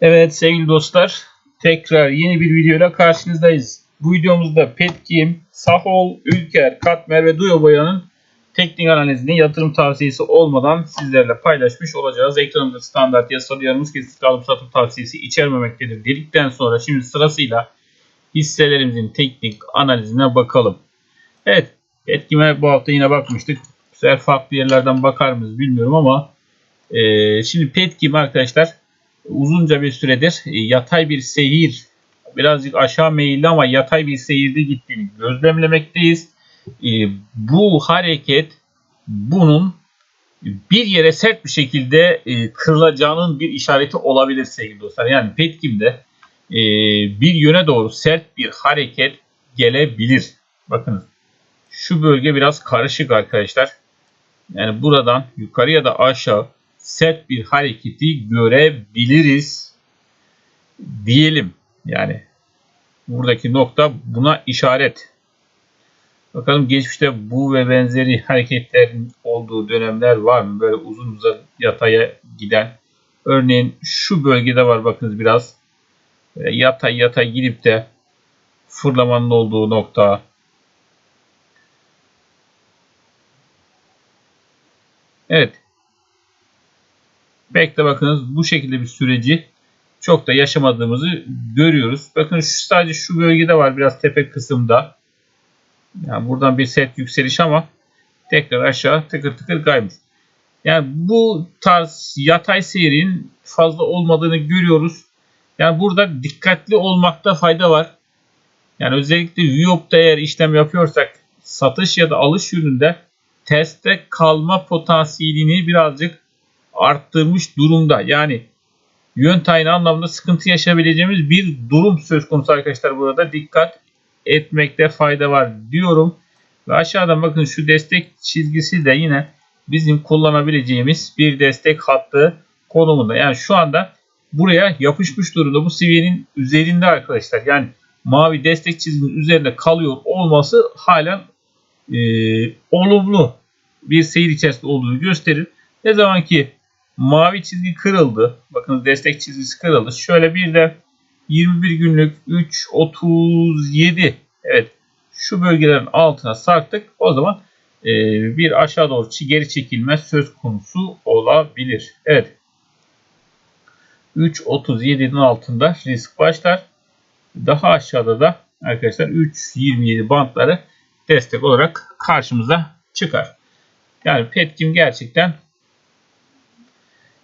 Evet sevgili dostlar tekrar yeni bir videoyla karşınızdayız. Bu videomuzda Petkim, Sahol, Ülker, Katmer ve Duyo Boya'nın teknik analizini yatırım tavsiyesi olmadan sizlerle paylaşmış olacağız. Ekranımızda standart yasal uyarımız kesinlikle alım satım tavsiyesi içermemektedir dedikten sonra şimdi sırasıyla hisselerimizin teknik analizine bakalım. Evet Petkim'e bu hafta yine bakmıştık. Sefer farklı yerlerden bakar mıyız bilmiyorum ama e, şimdi Petkim arkadaşlar uzunca bir süredir e, yatay bir seyir birazcık aşağı meyilli ama yatay bir seyirde gittiğini gözlemlemekteyiz. E, bu hareket bunun bir yere sert bir şekilde e, kırılacağının bir işareti olabilir sevgili dostlar. Yani Petkim'de bir yöne doğru sert bir hareket gelebilir. Bakın şu bölge biraz karışık arkadaşlar. Yani buradan yukarı ya da aşağı sert bir hareketi görebiliriz diyelim. Yani buradaki nokta buna işaret. Bakalım geçmişte bu ve benzeri hareketlerin olduğu dönemler var mı? Böyle uzun uzun yataya giden. Örneğin şu bölgede var bakınız biraz. Böyle yatay yatay gidip de fırlamanın olduğu nokta. Evet. Bekle bakınız bu şekilde bir süreci çok da yaşamadığımızı görüyoruz. Bakın şu sadece şu bölgede var biraz tepe kısımda. Yani buradan bir set yükseliş ama tekrar aşağı tıkır tıkır kaymış. Yani bu tarz yatay seyrin fazla olmadığını görüyoruz. Yani burada dikkatli olmakta fayda var. Yani özellikle VIOP'ta eğer işlem yapıyorsak satış ya da alış yönünde testte kalma potansiyelini birazcık arttırmış durumda. Yani yön tayini anlamında sıkıntı yaşayabileceğimiz bir durum söz konusu arkadaşlar burada. Dikkat etmekte fayda var diyorum. Ve aşağıdan bakın şu destek çizgisi de yine bizim kullanabileceğimiz bir destek hattı konumunda. Yani şu anda buraya yapışmış durumda bu seviyenin üzerinde arkadaşlar. Yani mavi destek çizginin üzerinde kalıyor olması halen e, olumlu bir seyir içerisinde olduğunu gösterir. Ne zaman ki mavi çizgi kırıldı. Bakın destek çizgisi kırıldı. Şöyle bir de 21 günlük 3.37 evet şu bölgelerin altına sarktık. O zaman e, bir aşağı doğru geri çekilme söz konusu olabilir. Evet. 3.37'nin altında risk başlar. Daha aşağıda da arkadaşlar 3.27 bantları destek olarak karşımıza çıkar. Yani Petkim gerçekten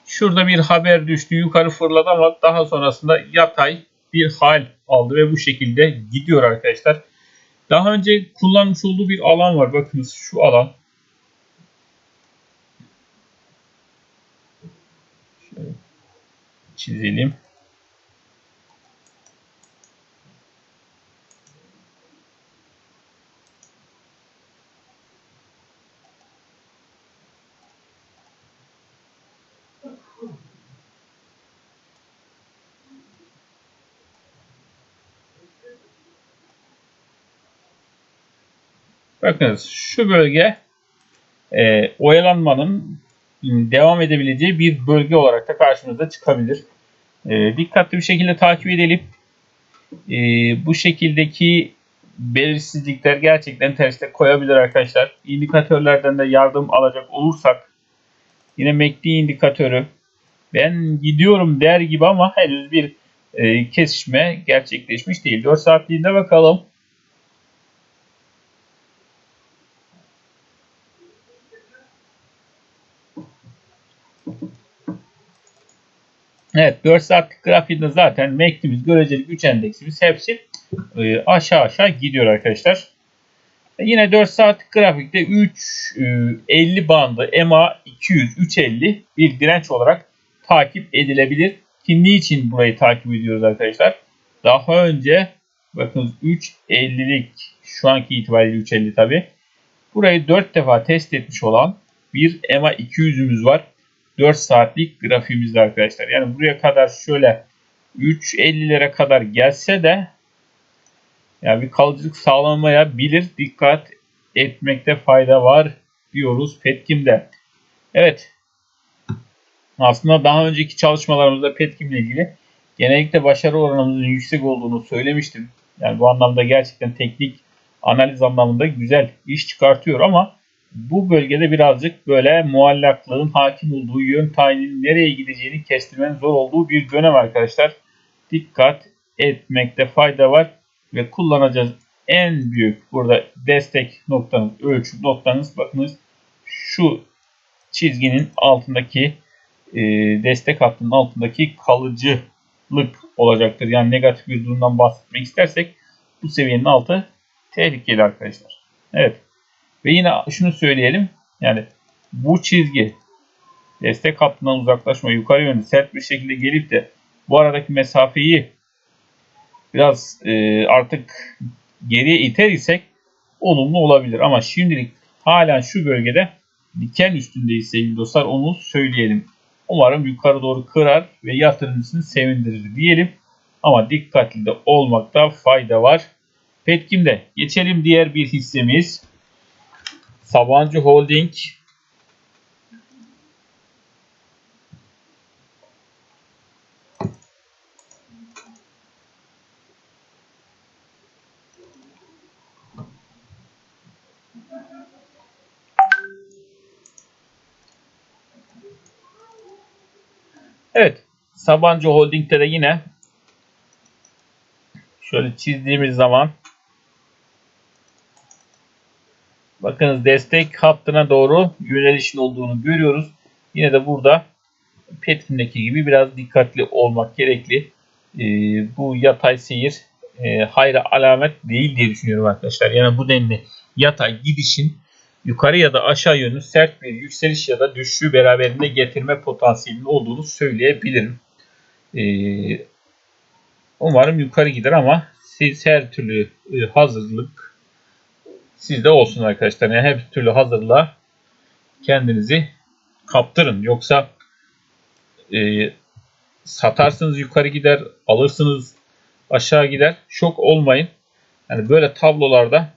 şurada bir haber düştü yukarı fırladı ama daha sonrasında yatay bir hal aldı ve bu şekilde gidiyor arkadaşlar. Daha önce kullanmış olduğu bir alan var. Bakınız şu alan. Şöyle çizelim. Bakınız şu bölge e, oyalanmanın devam edebileceği bir bölge olarak da karşımıza çıkabilir. E, dikkatli bir şekilde takip edelim. E, bu şekildeki belirsizlikler gerçekten tersine koyabilir arkadaşlar. İndikatörlerden de yardım alacak olursak yine MACD indikatörü ben gidiyorum der gibi ama henüz bir e, kesişme gerçekleşmiş değil. 4 saatliğinde bakalım. Evet 4 saatlik grafiğinde zaten MACD'miz, göreceli güç endeksimiz hepsi e, aşağı aşağı gidiyor arkadaşlar. E, yine 4 saatlik grafikte 350 e, bandı EMA 200 350 bir direnç olarak takip edilebilir. Ki niçin burayı takip ediyoruz arkadaşlar? Daha önce bakın 350'lik şu anki itibariyle 350 tabi. Burayı 4 defa test etmiş olan bir EMA 200'ümüz var. 4 saatlik grafiğimizde arkadaşlar. Yani buraya kadar şöyle 3.50'lere kadar gelse de yani bir kalıcılık sağlanmayabilir. Dikkat etmekte fayda var diyoruz Petkim'de. Evet. Aslında daha önceki çalışmalarımızda Petkim'le ilgili genellikle başarı oranımızın yüksek olduğunu söylemiştim. Yani bu anlamda gerçekten teknik analiz anlamında güzel iş çıkartıyor ama bu bölgede birazcık böyle muallaklığın hakim olduğu, yön tayinin nereye gideceğini kestirmenin zor olduğu bir dönem arkadaşlar. Dikkat etmekte fayda var ve kullanacağız en büyük burada destek noktanız, ölçü noktanız bakınız şu çizginin altındaki e, destek hattının altındaki kalıcılık olacaktır. Yani negatif bir durumdan bahsetmek istersek bu seviyenin altı tehlikeli arkadaşlar. Evet. Ve yine şunu söyleyelim. Yani bu çizgi destek hattından uzaklaşma yukarı yönlü sert bir şekilde gelip de bu aradaki mesafeyi biraz e, artık geriye iter isek olumlu olabilir. Ama şimdilik halen şu bölgede diken üstündeyiz sevgili dostlar. Onu söyleyelim. Umarım yukarı doğru kırar ve yatırımcısını sevindirir diyelim. Ama dikkatli de olmakta fayda var. Petkim'de geçelim diğer bir hissemiz. Sabancı Holding Evet. Sabancı Holding'de de yine şöyle çizdiğimiz zaman bakınız destek hattına doğru yönelişin olduğunu görüyoruz. Yine de burada Petkin'deki gibi biraz dikkatli olmak gerekli. Ee, bu yatay seyir e, hayra alamet değil diye düşünüyorum arkadaşlar. Yani bu denli yatay gidişin yukarı ya da aşağı yönlü sert bir yükseliş ya da düşüşü beraberinde getirme potansiyelinin olduğunu söyleyebilirim. Ee, umarım yukarı gider ama siz her türlü e, hazırlık sizde olsun arkadaşlar. Yani her türlü hazırlığa kendinizi kaptırın. Yoksa e, satarsınız yukarı gider, alırsınız aşağı gider. Şok olmayın. Yani böyle tablolarda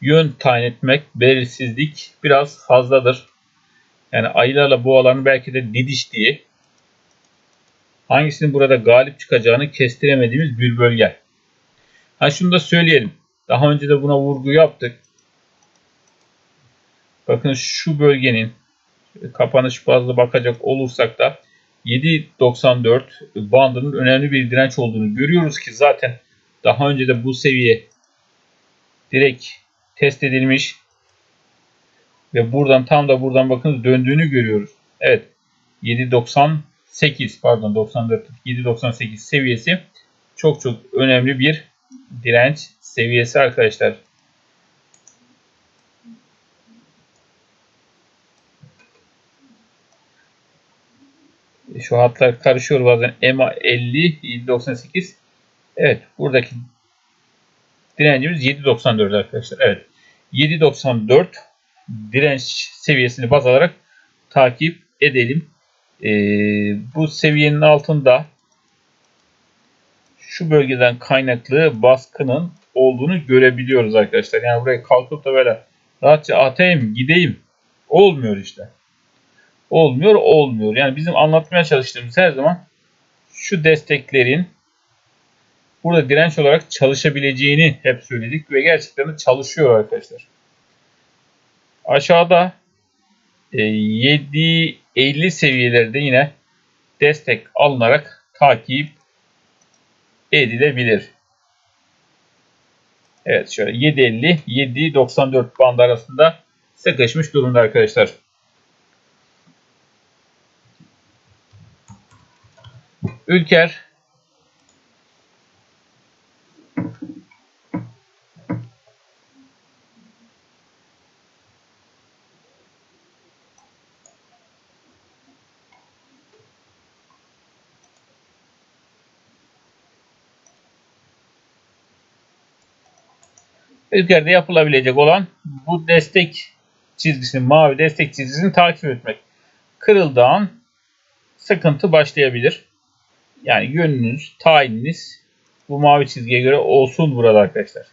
yön tayin etmek, belirsizlik biraz fazladır. Yani ayılarla boğaların belki de didiş diye hangisinin burada galip çıkacağını kestiremediğimiz bir bölge. Ha şunu da söyleyelim. Daha önce de buna vurgu yaptık. Bakın şu bölgenin kapanış bazlı bakacak olursak da 7.94 bandının önemli bir direnç olduğunu görüyoruz ki zaten daha önce de bu seviye direkt test edilmiş ve buradan tam da buradan bakın döndüğünü görüyoruz. Evet 7.98 pardon 94 7.98 seviyesi çok çok önemli bir direnç seviyesi arkadaşlar. Şu hatlar karışıyor bazen. EMA 50, 798. Evet buradaki direncimiz 7.94 arkadaşlar. Evet 7.94 direnç seviyesini baz alarak takip edelim. Ee, bu seviyenin altında şu bölgeden kaynaklı baskının olduğunu görebiliyoruz arkadaşlar. Yani buraya kalkıp da böyle rahatça atayım gideyim olmuyor işte. Olmuyor olmuyor. Yani bizim anlatmaya çalıştığımız her zaman şu desteklerin burada direnç olarak çalışabileceğini hep söyledik ve gerçekten de çalışıyor arkadaşlar. Aşağıda 7.50 e, seviyelerde yine destek alınarak takip edilebilir. Evet şöyle 7.50 7.94 band arasında sıkışmış durumda arkadaşlar. Ülker Ülkerde yapılabilecek olan bu destek çizgisini, mavi destek çizgisini takip etmek. Kırıldığı an sıkıntı başlayabilir. Yani yönünüz, tayininiz bu mavi çizgiye göre olsun burada arkadaşlar.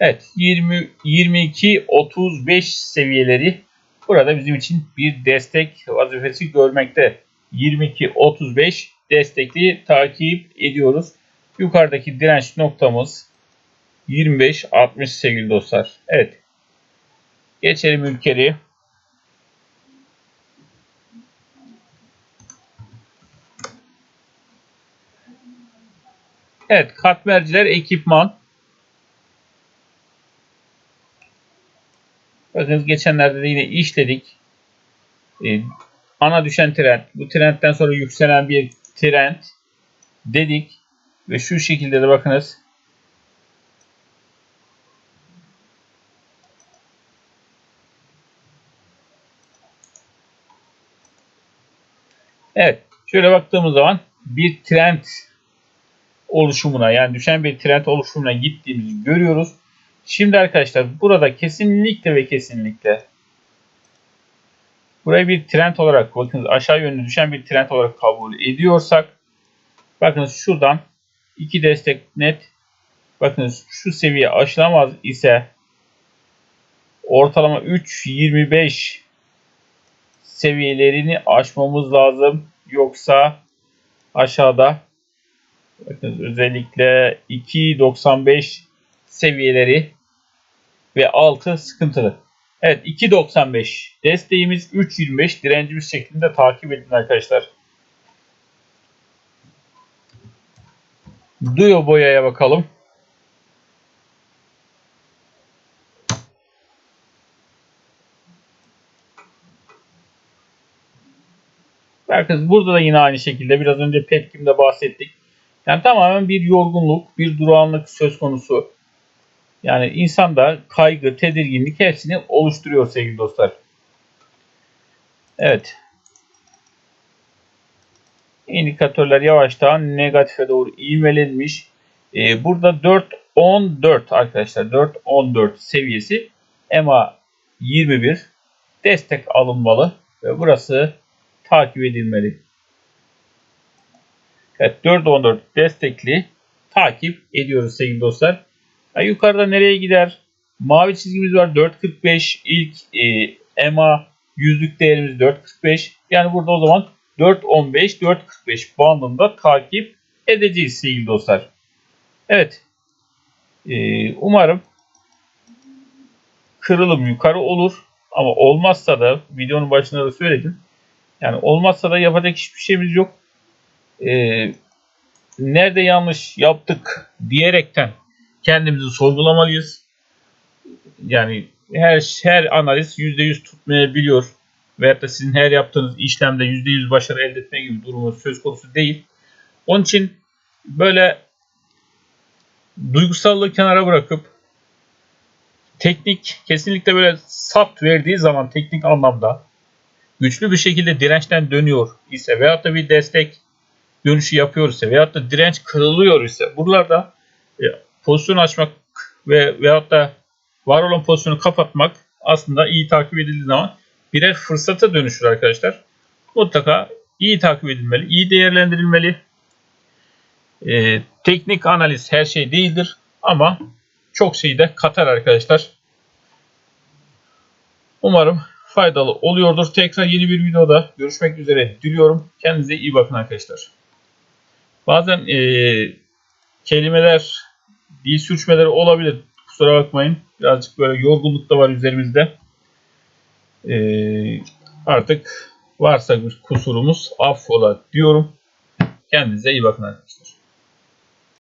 Evet 20 22 35 seviyeleri burada bizim için bir destek vazifesi görmekte. 22 35 destekli takip ediyoruz. Yukarıdaki direnç noktamız 25 60 sevgili dostlar. Evet. Geçelim ülkeri. Evet, katmerciler ekipman. Bakınız geçenlerde de yine işledik. Ee, ana düşen trend. Bu trendten sonra yükselen bir trend dedik. Ve şu şekilde de bakınız. Evet. Şöyle baktığımız zaman bir trend oluşumuna yani düşen bir trend oluşumuna gittiğimizi görüyoruz. Şimdi arkadaşlar burada kesinlikle ve kesinlikle burayı bir trend olarak bakın aşağı yönlü düşen bir trend olarak kabul ediyorsak bakınız şuradan iki destek net bakınız şu seviye aşılamaz ise ortalama 3.25 seviyelerini aşmamız lazım. Yoksa aşağıda bakınız özellikle 2.95 seviyeleri ve altı sıkıntılı. Evet 2.95 desteğimiz 3.25 direncimiz şeklinde takip edin arkadaşlar. Duyo boyaya bakalım. Bakın burada da yine aynı şekilde biraz önce Petkim'de bahsettik. Yani tamamen bir yorgunluk, bir durağanlık söz konusu. Yani insanda kaygı, tedirginlik hepsini oluşturuyor sevgili dostlar. Evet. İndikatörler yavaştan negatife doğru ivmelenmiş. Ee, burada 4.14 arkadaşlar. 4.14 seviyesi EMA 21 destek alınmalı ve burası takip edilmeli. Evet 4.14 destekli takip ediyoruz sevgili dostlar. Ya yukarıda nereye gider? Mavi çizgimiz var 4.45 ilk e, EMA yüzlük değerimiz 4.45. Yani burada o zaman 4.15 4.45 bandında takip edeceğiz sevgili dostlar. Evet. E, umarım kırılım yukarı olur. Ama olmazsa da videonun başında da söyledim. Yani olmazsa da yapacak hiçbir şeyimiz yok. Ee, nerede yanlış yaptık diyerekten kendimizi sorgulamalıyız. Yani her her analiz %100 tutmayabiliyor. Veyahut da sizin her yaptığınız işlemde %100 başarı elde etme gibi durumu söz konusu değil. Onun için böyle duygusallığı kenara bırakıp teknik kesinlikle böyle sap verdiği zaman teknik anlamda güçlü bir şekilde dirençten dönüyor ise veyahut da bir destek dönüşü yapıyor ise veyahut da direnç kırılıyor ise buralarda e, pozisyon açmak ve veyahut da var olan pozisyonu kapatmak aslında iyi takip edildiği zaman birer fırsata dönüşür arkadaşlar. Mutlaka iyi takip edilmeli, iyi değerlendirilmeli. E, teknik analiz her şey değildir ama çok şeyi de katar arkadaşlar. Umarım faydalı oluyordur. Tekrar yeni bir videoda görüşmek üzere diliyorum. Kendinize iyi bakın arkadaşlar. Bazen e, kelimeler, dil sürçmeleri olabilir. Kusura bakmayın. Birazcık böyle yorgunluk da var üzerimizde. E, artık varsa bir kusurumuz affola diyorum. Kendinize iyi bakın arkadaşlar.